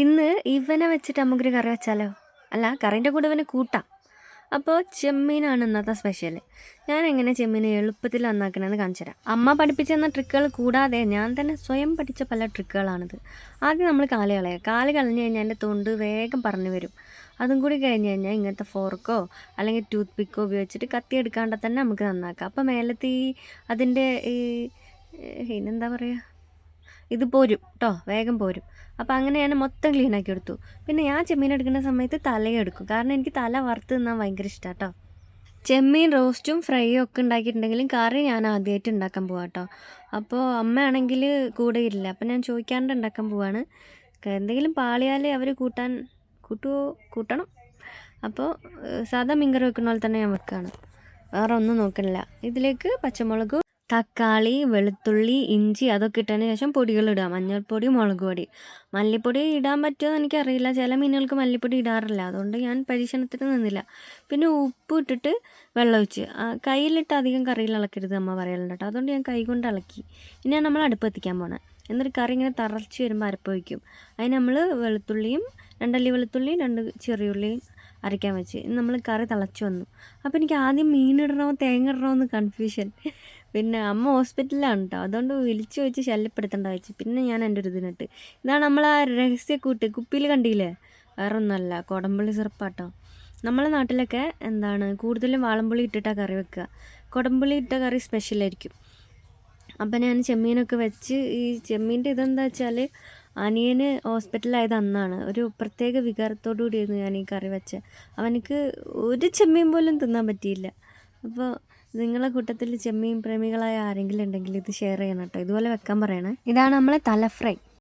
ഇന്ന് ഇവനെ വെച്ചിട്ട് നമുക്കൊരു കറി വെച്ചാലോ? അല്ല കറീന്റെ കൂടെ ഇവനെ കൂട്ടാം. അപ്പോൾ ചെമ്മീനാണ് ഇന്നത്തെ സ്പെഷ്യൽ ഞാൻ എങ്ങനെ ചെമ്മീനെ എളുപ്പത്തിൽ നന്നാക്കണമെന്ന് കാണിച്ചു തരാം. അമ്മ പഠിപ്പിച്ചു തന്ന ട്രിക്കുകൾ കൂടാതെ ഞാൻ തന്നെ സ്വയം പഠിച്ച പല ട്രിക്കുകളാണിത്. ആദ്യം നമ്മൾ കാൽ കളയുക കാൽ കളഞ്ഞു കഴിഞ്ഞാൽ എന്റെ തൊണ്ട് വേഗം പറഞ്ഞു വരും. അതും കൂടി കഴിഞ്ഞ് കഴിഞ്ഞാൽ ഇങ്ങനത്തെ ഫോർക്കോ അല്ലെങ്കിൽ ടൂത്ത് പിക്കോ ഉപയോഗിച്ചിട്ട് കത്തി എടുക്കാണ്ട് തന്നെ നമുക്ക് നന്നാക്കാം. അപ്പോൾ മേലത്തെ ഈ അതിന്റെ ഈ ഇതിനെന്താ പറയുക ഇത് പോരും കേട്ടോ വേഗം പോരും. അപ്പോൾ അങ്ങനെ ഞാൻ മൊത്തം ക്ലീൻ ആക്കി എടുത്തു. പിന്നെ ഞാൻ ചെമ്മീൻ എടുക്കുന്ന സമയത്ത് തലയും എടുക്കും. കാരണം എനിക്ക് തല വറുത്ത് തിന്നാൻ ഭയങ്കര ഇഷ്ടമാണ് കേട്ടോ ചെമ്മീൻ റോസ്റ്റും ഫ്രൈയും ഒക്കെ ഉണ്ടാക്കിയിട്ടുണ്ടെങ്കിലും കറി ഞാൻ ആദ്യമായിട്ട് ഉണ്ടാക്കാൻ പോവാം കേട്ടോ അപ്പോൾ അമ്മയാണെങ്കിൽ കൂടെ ഇല്ല അപ്പോൾ ഞാൻ ചോദിക്കാണ്ട് ഉണ്ടാക്കാൻ പോവാണ്. എന്തെങ്കിലും പാളിയാൽ അവർ കൂട്ടാൻ കൂട്ടുമോ കൂട്ടണം. അപ്പോൾ സാധാ മീൻകറി വെക്കുന്ന പോലെ തന്നെ ഞാൻ വെക്കുകയാണ് വേറെ ഒന്നും നോക്കണില്ല. ഇതിലേക്ക് പച്ചമുളക് തക്കാളി വെളുത്തുള്ളി ഇഞ്ചി അതൊക്കെ ഇട്ടതിന് ശേഷം പൊടികൾ ഇടുക. മഞ്ഞൾപ്പൊടി മുളക് പൊടി. മല്ലിപ്പൊടി ഇടാൻ പറ്റുമോ എനിക്കറിയില്ല. ചില മീനുകൾക്ക് മല്ലിപ്പൊടി ഇടാറില്ല. അതുകൊണ്ട് ഞാൻ പരീക്ഷണത്തിന് നിന്നില്ല. പിന്നെ ഉപ്പ് ഇട്ടിട്ട് വെള്ളം ഒഴിച്ച്. കയ്യിലിട്ട് അധികം കറിയിൽ ഇളക്കരുത് അമ്മ പറയലുണ്ട് കേട്ടോ. അതുകൊണ്ട് ഞാൻ കൈ കൊണ്ട് ഇളക്കി. ഇനി നമ്മൾ അടുപ്പ് എത്തിക്കാൻ പോണേ. എന്നിട്ട് കറി ഇങ്ങനെ തറച്ച് വരുമ്പോൾ അരപ്പ് വയ്ക്കും. അതിന് നമ്മൾ വെളുത്തുള്ളിയും രണ്ടല്ലി വെളുത്തുള്ളിയും രണ്ട് ചെറിയുള്ളിയും അരയ്ക്കാൻ വെച്ച്. നമ്മൾ കറി തിളച്ച് വന്നു. അപ്പോൾ എനിക്ക് ആദ്യം മീൻ ഇടണോ തേങ്ങ ഇടണോ എന്ന് കൺഫ്യൂഷൻ പിന്നെ അമ്മ ഹോസ്പിറ്റലിലാണ് കേട്ടോ അതുകൊണ്ട് വിളിച്ചു വെച്ച് ശല്യപ്പെടുത്തേണ്ട വെച്ച് പിന്നെ ഞാൻ എന്റെ ഒരു ഇതിനിട്ട്. ഇതാണ് ആ രഹസ്യക്കൂട്ട് കുപ്പിയിൽ കണ്ടില്ലേ? വേറെ ഒന്നുമല്ല കൊടമ്പള്ളി സിറപ്പാട്ടോ. നമ്മളെ നാട്ടിലൊക്കെ എന്താണ് കൂടുതലും വാളമ്പുള്ളി ഇട്ടിട്ടാണ് കറി വെക്കുക. കൊടമ്പുളി ഇട്ട കറി സ്പെഷ്യലായിരിക്കും അപ്പം ഞാൻ ചെമ്മീനൊക്കെ വെച്ച് ഈ ചെമ്മീന്റെ ഇതെന്താ വെച്ചാൽ അനിയന് ഹോസ്പിറ്റലായത് അന്നാണ്. ഒരു പ്രത്യേക വികാരത്തോടു കൂടിയായിരുന്നു ഞാൻ ഈ കറി വെച്ചത്. അവനക്ക് ഒരു ചെമ്മീൻ പോലും തിന്നാൻ പറ്റിയില്ല. അപ്പോൾ നിങ്ങളെ കൂട്ടത്തിൽ ചെമ്മീൻ പ്രേമികളായ ആരെങ്കിലും ഉണ്ടെങ്കിൽ ഇത് ഷെയർ ചെയ്യണം കേട്ടോ ഇതുപോലെ വെക്കാൻ പറയണേ. ഇതാണ് നമ്മളെ തല ഫ്രൈ